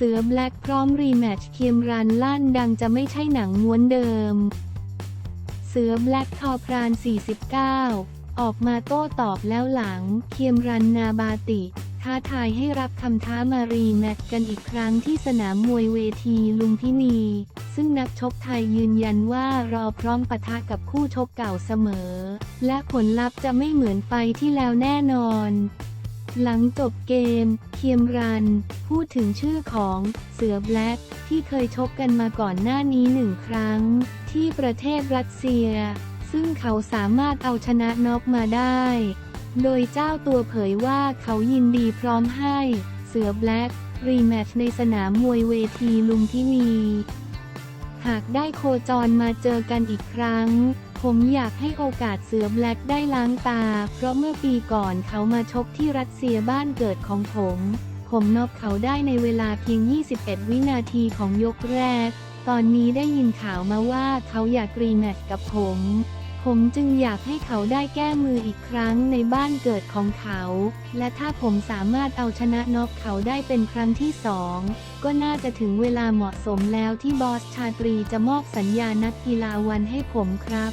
เสือแบล็กพร้อมรีแมตช์เคียมรันลั่นดังจะไม่ใช่หนังม้วนเดิม เสือแบล็กทอพราน 49 ออกมาโต้ตอบแล้วหลัง เคียมรันนาบาติ ท้าทายให้รับคำท้ามารีแมตช์กันอีกครั้งที่สนามมวยเวทีลุมพินี ซึ่งนักชกไทยยืนยันว่ารอพร้อมปะทะกับคู่ชกเก่าเสมอ และผลลัพธ์จะไม่เหมือนไฟที่แล้วแน่นอน หลังจบเกม เคียมรัน พูดถึงชื่อของเสือแบล็กที่เคยชกกันมาก่อนหน้านี้หนึ่งครั้ง ที่ประเทศรัสเซีย ซึ่งเขาสามารถเอาชนะน็อกมาได้ โดยเจ้าตัวเผยว่าเขายินดีพร้อมให้ เสือแบล็กรีแมตช์ในสนามมวยเวทีลุมพินี หากได้โคจรมาเจอกันอีกครั้ง ผมอยากให้โอกาสเสือแบล็กได้ล้างตา เพราะเมื่อปีก่อนเขามาชกที่รัสเซียบ้านเกิดของผม ผมนอกเขาได้ในเวลาเพียง 21 วินาทีของยกแรก ตอนนี้ได้ยินข่าวมาว่าเขาอยากรีแมตช์กับผม ผมจึงอยากให้เขาได้แก้มืออีกครั้งในบ้านเกิดของเขา และถ้าผมสามารถเอาชนะน็อกเขาได้เป็นครั้งที่สองก็น่าจะถึงเวลาเหมาะสมแล้วที่บอสชาตรีจะมอบสัญญานักกีฬาวันให้ผมครับ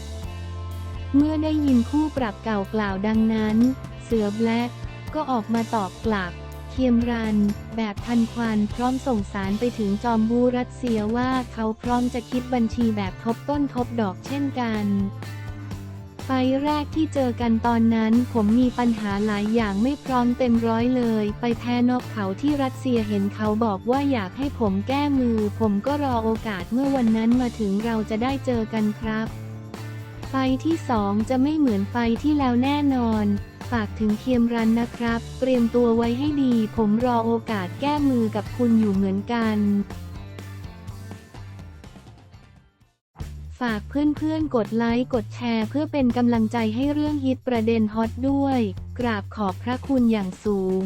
เมื่อได้ยินคู่ปรับเก่ากล่าวดังนั้น เสือแบล็กก็ออกมาตอบกลับ เคียมรัน แบบทันควันพร้อมส่งสารไปถึงจอมบูรัสเซียว่าเขาพร้อมจะคิดบัญชีแบบทบต้นทบดอกเช่นกันไฟแรกที่เจอกันตอนนั้นผมมีปัญหาหลายอย่างไม่พร้อมเต็มร้อยเลย ไปแพ้นอกเขาที่รัสเซียเห็นเขาบอกว่าอยากให้ผมแก้มือ ผมก็รอโอกาสเมื่อวันนั้นมาถึงเราจะได้เจอกันครับ ฟที่สองจะไม่เหมือนไฟที่แล้วแน่นอน ฝากถึงเคียมรันนะครับ เตรียมตัวไว้ให้ดี ผมรอโอกาสแก้มือกับคุณอยู่เหมือนกัน ฝากเพื่อนๆ กดไลค์ กดแชร์ เพื่อเป็นกำลังใจให้เรื่องฮิตประเด็นฮอตด้วย กราบขอบพระคุณอย่างสูง